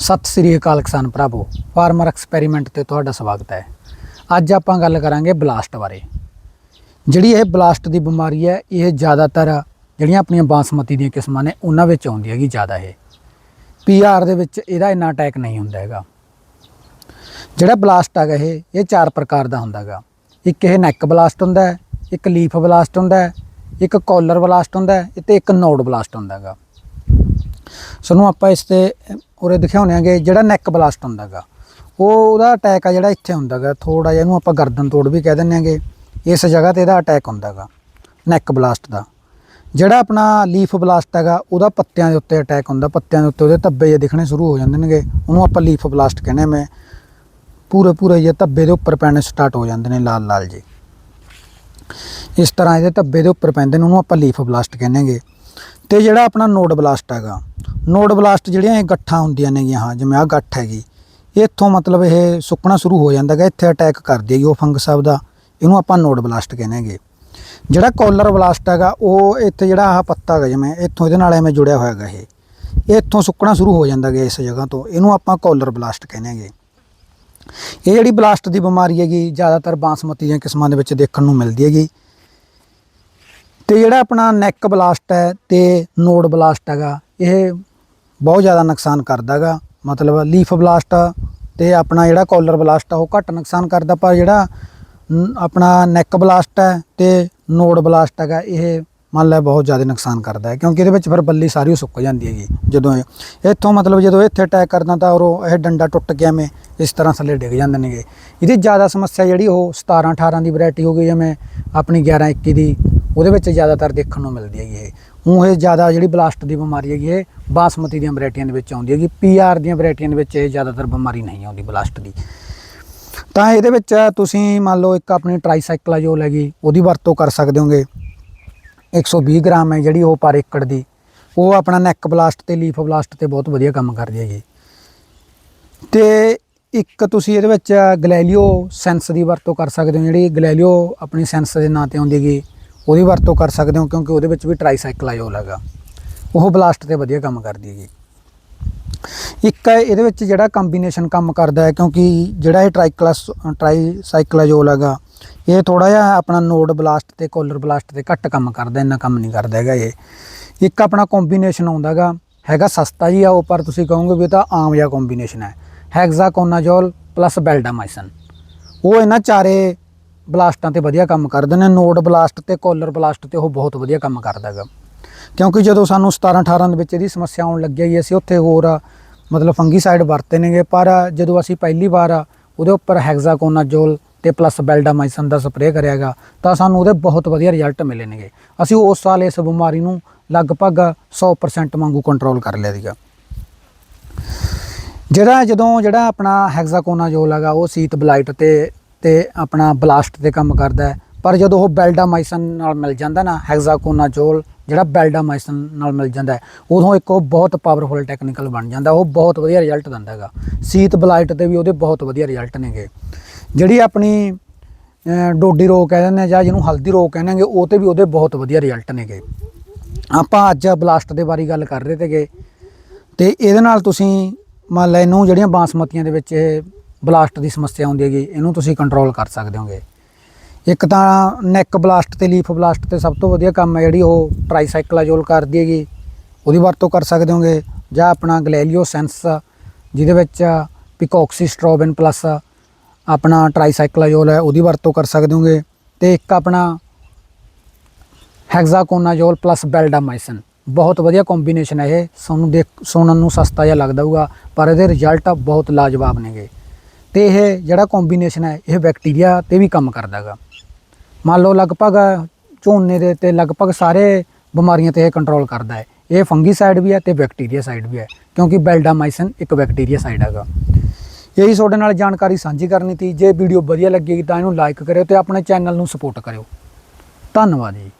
ਸਤਿ ਸ੍ਰੀ ਅਕਾਲ ਕਿਸਾਨ ਭਰਾਵੋ, farmer experiment ਤੇ ਤੁਹਾਡਾ ਸਵਾਗਤ ਹੈ। ਅੱਜ ਆਪਾਂ ਗੱਲ ਕਰਾਂਗੇ ਬਲਾਸਟ ਬਾਰੇ। ਜਿਹੜੀ ਇਹ ਬਲਾਸਟ ਦੀ ਬਿਮਾਰੀ ਹੈ, ਇਹ ਜ਼ਿਆਦਾਤਰ ਜਿਹੜੀਆਂ ਆਪਣੀਆਂ ਬਾਸਮਤੀ ਦੀਆਂ ਕਿਸਮਾਂ ਨੇ, ਉਹਨਾਂ ਵਿੱਚ ਆਉਂਦੀ ਹੈਗੀ ਜ਼ਿਆਦਾ ਇਹ। ਪੀਆਰ ਦੇ ਵਿੱਚ ਇਹਦਾ ਇੰਨਾ ਅਟੈਕ ਨਹੀਂ ਹੁੰਦਾ ਹੈਗਾ। ਜਿਹੜਾ ਬਲਾਸਟ ਹੈਗਾ ਇਹ ਇਹ ਚਾਰ ਪ੍ਰਕਾਰ ਦਾ ਹੁੰਦਾ ਹੈਗਾ। ਇੱਕ ਇਹ ਨੈਕ ਬਲਾਸਟ ਹੁੰਦਾ ਹੈ, ਇੱਕ ਲੀਫ ਬਲਾਸਟ ਹੁੰਦਾ ਹੈ, ਇੱਕ ਕਾਲਰ ਬਲਾਸਟ ਹੁੰਦਾ ਹੈ, ਤੇ ਇੱਕ ਨੋਡ ਬਲਾਸਟ ਹੁੰਦਾ ਹੈਗਾ। ਸਾਨੂੰ ਆਪਾਂ ਇਸ ਤੇ ਉਰੇ ਦਿਖਾਉਂਦੇ ਆਂਗੇ, ਜਿਹੜਾ ਨੈਕ ਬਲਾਸਟ ਹੁੰਦਾਗਾ। ਉਹ ਉਹਦਾ ਅਟੈਕ ਆ ਜਿਹੜਾ ਇੱਥੇ ਹੁੰਦਾਗਾ। ਥੋੜਾ ਜਿਹਾ ਇਹਨੂੰ ਆਪਾਂ ਗਰਦਨ ਤੋੜ ਵੀ ਕਹਿ ਦਿੰਦੇ ਆਂਗੇ। ਇਸ ਜਗ੍ਹਾ ਤੇ ਇਹਦਾ ਅਟੈਕ ਹੁੰਦਾਗਾ ਨੈਕ ਬਲਾਸਟ ਦਾ। ਜਿਹੜਾ ਆਪਣਾ ਲੀਫ ਬਲਾਸਟ ਹੈਗਾ, ਉਹਦਾ ਪੱਤਿਆਂ ਦੇ ਉੱਤੇ ਅਟੈਕ ਹੁੰਦਾ। ਪੱਤਿਆਂ ਦੇ ਉੱਤੇ ਉਹਦੇ ਧੱਬੇ ਜੇ ਦਿਖਣੇ ਸ਼ੁਰੂ ਹੋ ਜਾਂਦੇ ਨੇਗੇ। ਉਹਨੂੰ ਆਪਾਂ ਲੀਫ ਬਲਾਸਟ ਕਹਿੰਦੇ ਮੈਂ। ਪੂਰੇ ਪੂਰੇ ਜਿਹੇ ਧੱਬੇ ਦੇ ਉੱਪਰ ਪੈਣੇ ਸਟਾਰਟ ਹੋ ਜਾਂਦੇ ਨੇ, ਲਾਲ ਲਾਲ ਜੇ ਇਸ ਤਰ੍ਹਾਂ ਇਹਦੇ ਧੱਬੇ ਦੇ ਉੱਪਰ ਪੈਂਦੇ ਨੇ, ਉਹਨੂੰ ਆਪਾਂ ਲੀਫ ਬਲਾਸਟ ਕਹਿੰਦੇਗੇ ਤੇ ਜਿਹੜਾ ਆਪਣਾ ਨੋਡ ਬਲਾਸਟ ਹੈਗਾ ਨੋਡ ਬਲਾਸਟ ਜਿਹੜੀਆਂ ਇਹ ਗੱਠਾਂ ਹੁੰਦੀਆਂ ਨੇਗੀਆਂ, ਹਾਂ, ਜਿਵੇਂ ਆ ਗੱਠ ਹੈਗੀ। ਇੱਥੋਂ ਮਤਲਬ ਇਹ ਸੁੱਕਣਾ ਸ਼ੁਰੂ ਹੋ ਜਾਂਦਾ ਹੈਗਾ, ਇੱਥੇ ਅਟੈਕ ਕਰਦੀ ਹੈਗੀ ਉਹ ਫੰਗਸ ਦਾ, ਇਹਨੂੰ ਆਪਾਂ ਨੋਡ ਬਲਾਸਟ ਕਹਿੰਦੇ ਕਹਿੰਦੇਗੇ ਜਿਹੜਾ ਕੋਲਰ ਬਲਾਸਟ ਹੈਗਾ, ਉਹ ਇੱਥੇ ਜਿਹੜਾ ਆਹ ਪੱਤਾ ਹੈਗਾ, ਜਿਵੇਂ ਇੱਥੋਂ ਇਹਦੇ ਨਾਲ ਐਵੇਂ ਜੁੜਿਆ ਹੋਇਆ ਹੈਗਾ ਇਹ। ਇੱਥੋਂ ਸੁੱਕਣਾ ਸ਼ੁਰੂ ਹੋ ਜਾਂਦਾ ਹੈਗਾ ਇਸ ਜਗ੍ਹਾ ਤੋਂ, ਇਹਨੂੰ ਆਪਾਂ ਕੋਲਰ ਬਲਾਸਟ ਕਹਿੰਦੇ ਕਹਿੰਦੇਗੇ ਇਹ ਜਿਹੜੀ ਬਲਾਸਟ ਦੀ ਬਿਮਾਰੀ ਹੈਗੀ, ਜ਼ਿਆਦਾਤਰ ਬਾਸਮਤੀ ਦੀਆਂ ਕਿਸਮਾਂ ਦੇ ਵਿੱਚ ਦੇਖਣ ਨੂੰ ਮਿਲਦੀ ਹੈਗੀ। ਤੇ ਜਿਹੜਾ ਆਪਣਾ ਨੈਕ ਬਲਾਸਟ ਹੈ ਤੇ ਨੋਡ ਬਲਾਸਟ ਹੈਗਾ, ਇਹ ਬਹੁਤ ਜ਼ਿਆਦਾ ਨੁਕਸਾਨ ਕਰਦਾ ਹੈਗਾ ਮਤਲਬ ਲੀਫ ਬਲਾਸਟ ਤੇ ਆਪਣਾ ਜਿਹੜਾ ਕਾਲਰ ਬਲਾਸਟ ਆ, ਉਹ ਘੱਟ ਨੁਕਸਾਨ ਕਰਦਾ, ਪਰ ਜਿਹੜਾ ਆਪਣਾ ਨੈਕ ਬਲਾਸਟ ਹੈ ਤੇ ਨੋਡ ਬਲਾਸਟ ਹੈਗਾ, ਇਹ ਮੰਨ ਲੈ ਬਹੁਤ ਜ਼ਿਆਦਾ ਨੁਕਸਾਨ ਕਰਦਾ ਹੈ, ਕਿਉਂਕਿ ਇਹਦੇ ਵਿੱਚ ਫਿਰ ਬੱਲੀ ਸਾਰੀ ਸੁੱਕ ਜਾਂਦੀ ਹੈਗੀ, ਜਦੋਂ ਇਹ, ਇੱਥੋਂ ਮਤਲਬ ਜਦੋਂ ਇੱਥੇ ਅਟੈਕ ਕਰਦਾ ਤਾਂ ਉਹ ਇਹ ਡੰਡਾ ਟੁੱਟ ਗਿਆ ਐਵੇਂ ਇਸ ਤਰ੍ਹਾਂ ਥੱਲੇ ਡਿੱਗ ਜਾਂਦੇ ਨੇਗੇ। ਇਹਦੀ ਜ਼ਿਆਦਾ ਸਮੱਸਿਆ ਜਿਹੜੀ ਉਹ 17 18 ਦੀ ਵੈਰਾਈਟੀ ਹੋ ਗਈ ਜਿਵੇਂ ਆਪਣੀ 11 21 ਦੀ, ਉਹਦੇ ਵਿੱਚ ਜ਼ਿਆਦਾਤਰ ਦੇਖਣ ਨੂੰ ਮਿਲਦੀ ਹੈਗੀ ਇਹ। ਉਹ ਇਹ ਜ਼ਿਆਦਾ ਜਿਹੜੀ ਬਲਾਸਟ ਦੀ ਬਿਮਾਰੀ ਹੈਗੀ, ਇਹ ਬਾਸਮਤੀ ਦੀਆਂ ਵੈਰਾਈਟੀਆਂ ਦੇ ਵਿੱਚ ਆਉਂਦੀ ਹੈਗੀ। ਪੀਆਰ ਦੀਆਂ ਵੈਰਾਈਟੀਆਂ ਦੇ ਵਿੱਚ ਇਹ ਜ਼ਿਆਦਾਤਰ ਬਿਮਾਰੀ ਨਹੀਂ ਆਉਂਦੀ ਬਲਾਸਟ ਦੀ। ਤਾਂ ਇਹਦੇ ਵਿੱਚ ਤੁਸੀਂ ਮੰਨ ਲਓ ਇੱਕ ਆਪਣੀ ਟ੍ਰਾਈਸਾਈਕਲਾਜੋਲ ਹੈਗੀ ਉਹਦੀ ਵਰਤੋਂ ਕਰ ਸਕਦੇ ਹੋਗੇ। 120 ਗ੍ਰਾਮ ਹੈ ਜਿਹੜੀ ਉਹ ਪਰ ਏਕੜ ਦੀ। ਉਹ ਆਪਣਾ ਨੈਕ ਬਲਾਸਟ ਤੇ ਲੀਫ ਬਲਾਸਟ ਤੇ ਬਹੁਤ ਵਧੀਆ ਕੰਮ ਕਰਦੀ ਹੈਗੀ। ਤੇ ਇੱਕ ਤੁਸੀਂ ਇਹਦੇ ਵਿੱਚ ਗਲੈਲੀਓ ਸੈਂਸ ਦੀ ਵਰਤੋਂ ਕਰ ਸਕਦੇ ਹੋ। ਜਿਹੜੀ ਗਲੈਲੀਓ ਆਪਣੀ ਸੈਂਸ ਦੇ ਨਾਂ ਤੇ ਆਉਂਦੀ ਹੈਗੀ, ਉਹਦੀ ਵਰਤੋਂ ਕਰ ਸਕਦੇ ਹੋ ਕਿਉਂਕਿ ਉਹਦੇ ਵਿੱਚ ਵੀ ਟ੍ਰਾਈਸਾਈਕਲਾਜੋਲ ਹੈਗਾ। ਉਹ ਬਲਾਸਟ ਤੇ ਵਧੀਆ ਕੰਮ ਕਰਦੀ ਹੈਗੀ। ਇੱਕ ਇਹਦੇ ਵਿੱਚ ਜਿਹੜਾ ਕੰਬੀਨੇਸ਼ਨ ਕੰਮ ਕਰਦਾ ਹੈ, ਕਿਉਂਕਿ ਜਿਹੜਾ ਇਹ ਟ੍ਰਾਈਕਲਸ ਟ੍ਰਾਈਸਾਈਕਲਾਜੋਲ ਹੈਗਾ, ਇਹ ਥੋੜਾ ਜਿਹਾ ਆਪਣਾ ਨੋਡ ਬਲਾਸਟ ਤੇ ਕੋਲਰ ਬਲਾਸਟ ਤੇ ਘੱਟ ਕੰਮ ਕਰਦਾ, ਇੰਨਾ ਕੰਮ ਨਹੀਂ ਕਰਦਾ ਹੈਗਾ ਇਹ। ਇੱਕ ਆਪਣਾ ਕੰਬੀਨੇਸ਼ਨ ਆਉਂਦਾਗਾ ਹੈਗਾ ਸਸਤਾ ਜੀ ਆ ਉਹ, ਪਰ ਤੁਸੀਂ ਕਹੋਗੇ ਵੀ ਇਹ ਤਾਂ ਆਮ ਜਿਹਾ ਕੰਬੀਨੇਸ਼ਨ ਹੈ। ਹੈਗਜ਼ਾਕੋਨਾਜੋਲ ਪਲੱਸ ਬੈਲਡਾਮਾਈਸਨ ਉਹ ਇਹਨਾਂ ਚਾਰੇ ਬਲਾਸਟਾਂ ਤੇ ਵਧੀਆ ਕੰਮ ਕਰਦੇ ਨੇ ਨੋਡ ਬਲਾਸਟ ਤੇ ਕੋਲਰ ਬਲਾਸਟ ਤੇ ਉਹ ਬਹੁਤ ਵਧੀਆ ਕੰਮ ਕਰਦਾ ਹੈਗਾ। ਕਿਉਂਕਿ ਜਦੋਂ ਸਾਨੂੰ 17 18 ਦੇ ਵਿੱਚ ਇਹਦੀ ਸਮੱਸਿਆ ਆਉਣ ਲੱਗਿਆ ਜੀ, ਅਸੀਂ ਉੱਥੇ ਹੋਰ, ਮਤਲਬ ਫੰਗੀਸਾਈਡ ਵਰਤੇ ਨੇਗੇ, ਪਰ ਜਦੋਂ ਅਸੀਂ ਪਹਿਲੀ ਵਾਰ ਉਹਦੇ ਉੱਪਰ ਹੈਗਜ਼ਾਕੋਨਾਜੋਲ ਤੇ ਪਲੱਸ ਬੈਲਡਾਮਾਈਸਨ ਦਾ ਸਪਰੇਅ ਕਰਿਆਗਾ ਤਾਂ ਸਾਨੂੰ ਉਹਦੇ ਬਹੁਤ ਵਧੀਆ ਰਿਜ਼ਲਟ ਮਿਲੇ ਨੇਗੇ। ਅਸੀਂ ਉਸ ਸਾਲ ਇਸ ਬਿਮਾਰੀ ਨੂੰ ਲਗਭਗ 100% ਵਾਂਗੂ ਕੰਟਰੋਲ ਕਰ ਲਿਆ ਸੀਗਾ। ਜਿਹੜਾ ਜਦੋਂ, ਜਿਹੜਾ ਆਪਣਾ ਹੈਗਜ਼ਾਕੋਨਾਜੋਲ ਹੈਗਾ, ਉਹ ਸੀਤ ਬਲਾਈਟ ਤੇ ਤੇ ਆਪਣਾ ਬਲਾਸਟ ਤੇ ਕੰਮ ਕਰਦਾ ਹੈ ਪਰ ਜਦੋਂ ਉਹ ਬੈਲਡਾਮਾਈਸਨ ਨਾਲ ਮਿਲ ਜਾਂਦਾ ਨਾ ਹੈਗਜ਼ਾਕੋਨਾਜੋਲ ਜਿਹੜਾ ਬੈਲਡਾਮਾਈਸਨ ਨਾਲ ਮਿਲ ਜਾਂਦਾ ਹੈ, ਉਦੋਂ ਇੱਕ ਉਹ ਬਹੁਤ ਪਾਵਰਫੁਲ ਟੈਕਨੀਕਲ ਬਣ ਜਾਂਦਾ, ਉਹ ਬਹੁਤ ਵਧੀਆ ਰਿਜ਼ਲਟ ਦਿੰਦਾ ਹੈਗਾ। ਸੀਤ ਬਲਾਈਟ ਤੇ ਵੀ ਉਹਦੇ ਬਹੁਤ ਵਧੀਆ ਰਿਜ਼ਲਟ ਨੇਗੇ। ਜਿਹੜੀ ਆਪਣੀ ਡੋਡੀ ਰੋਗ ਕਹਿ ਦਿੰਦੇ ਆ ਜਾਂ ਜਿਹਨੂੰ ਹਲਦੀ ਰੋਗ ਕਹਿੰਦੇ ਉਹ ਤੇ ਵੀ ਉਹਦੇ ਬਹੁਤ ਵਧੀਆ ਰਿਜ਼ਲਟ ਨੇਗੇ। ਆਪਾਂ ਅੱਜ ਬਲਾਸਟ ਦੇ ਬਾਰੇ ਗੱਲ ਕਰ ਰਹੇ ਤੇਗੇ। ਤੇ ਇਹਦੇ ਨਾਲ ਤੁਸੀਂ ਮੰਨ ਲੈ ਇਹਨੂੰ ਜਿਹੜੀਆਂ ਬਾਸਮਤੀਆਂ ਦੇ ਵਿੱਚ ਇਹ ਬਲਾਸਟ ਦੀ ਸਮੱਸਿਆ ਆਉਂਦੀ ਹੈਗੀ, ਇਹਨੂੰ ਤੁਸੀਂ ਕੰਟਰੋਲ ਕਰ ਸਕਦੇ ਹੋਗੇ। ਇੱਕ ਤਾਂ ਨੈਕ ਬਲਾਸਟ ਤੇ ਲੀਫ ਬਲਾਸਟ ਤੇ ਸਭ ਤੋਂ ਵਧੀਆ ਕੰਮ ਹੈ ਜਿਹੜੀ ਉਹ ਟ੍ਰਾਈਸਾਈਕਲਾਜੋਲ ਕਰਦੀ ਹੈਗੀ। ਉਹਦੀ ਵਰਤੋਂ ਕਰ ਸਕਦੇ ਹੋਗੇ। ਜਾਂ ਆਪਣਾ ਗਲੈਲੀਓ ਸੈਂਸ, ਜਿਹਦੇ ਵਿੱਚ ਪਿਕੋਕਸੀਸਟ੍ਰੋਬਿਨ ਪਲੱਸ ਆਪਣਾ ਟ੍ਰਾਈਸਾਈਕਲਾਜੋਲ ਹੈ, ਉਹਦੀ ਵਰਤੋਂ ਕਰ ਸਕਦੇ ਹੋਗੇ। ਤੇ ਇੱਕ ਆਪਣਾ ਹੈਗਜ਼ਾਕੋਨਾਜੋਲ ਪਲੱਸ ਬੈਲਡਾਮਾਈਸਨ ਬਹੁਤ ਵਧੀਆ ਕੰਬੀਨੇਸ਼ਨ ਹੈ ਇਹ। ਸਾਨੂੰ ਦੇਖ, ਸੁਣਨ ਨੂੰ ਸਸਤਾ ਜਿਹਾ ਲੱਗਦਾ ਹੋਊਗਾ, ਪਰ ਇਹਦੇ ਰਿਜ਼ਲਟ ਬਹੁਤ ਲਾਜਵਾਬ ਨੇਗੇ। ਤੇ ਇਹ ਜਿਹੜਾ ਕੰਬੀਨੇਸ਼ਨ ਹੈ, ਇਹ ਬੈਕਟੀਰੀਆ ਤੇ ਵੀ ਕੰਮ ਕਰਦਾ ਹੈਗਾ। ਮੰਨ ਲਓ ਲਗਭਗ ਝੋਨੇ ਦੇ ਤੇ ਲਗਭਗ ਸਾਰੇ ਬਿਮਾਰੀਆਂ ਤੇ ਇਹ ਕੰਟਰੋਲ ਕਰਦਾ ਹੈ। ਇਹ ਫੰਗੀਸਾਈਡ ਵੀ ਹੈ ਤੇ ਬੈਕਟੀਰੀਆ ਸਾਈਡ ਵੀ ਹੈ, ਕਿਉਂਕਿ ਬੈਲਡਾਮਾਈਸਨ ਇੱਕ ਬੈਕਟੀਰੀਆ ਸਾਈਡ ਹੈਗਾ। ਇਹੀ ਤੁਹਾਡੇ ਨਾਲ ਜਾਣਕਾਰੀ ਸਾਂਝੀ ਕਰਨੀ ਸੀ। ਜੇ ਵੀਡੀਓ ਵਧੀਆ ਲੱਗੇਗੀ ਤਾਂ ਇਹਨੂੰ ਲਾਈਕ ਕਰਿਓ ਤੇ ਆਪਣੇ ਚੈਨਲ ਨੂੰ ਸਪੋਰਟ ਕਰਿਓ। ਧੰਨਵਾਦ ਜੀ।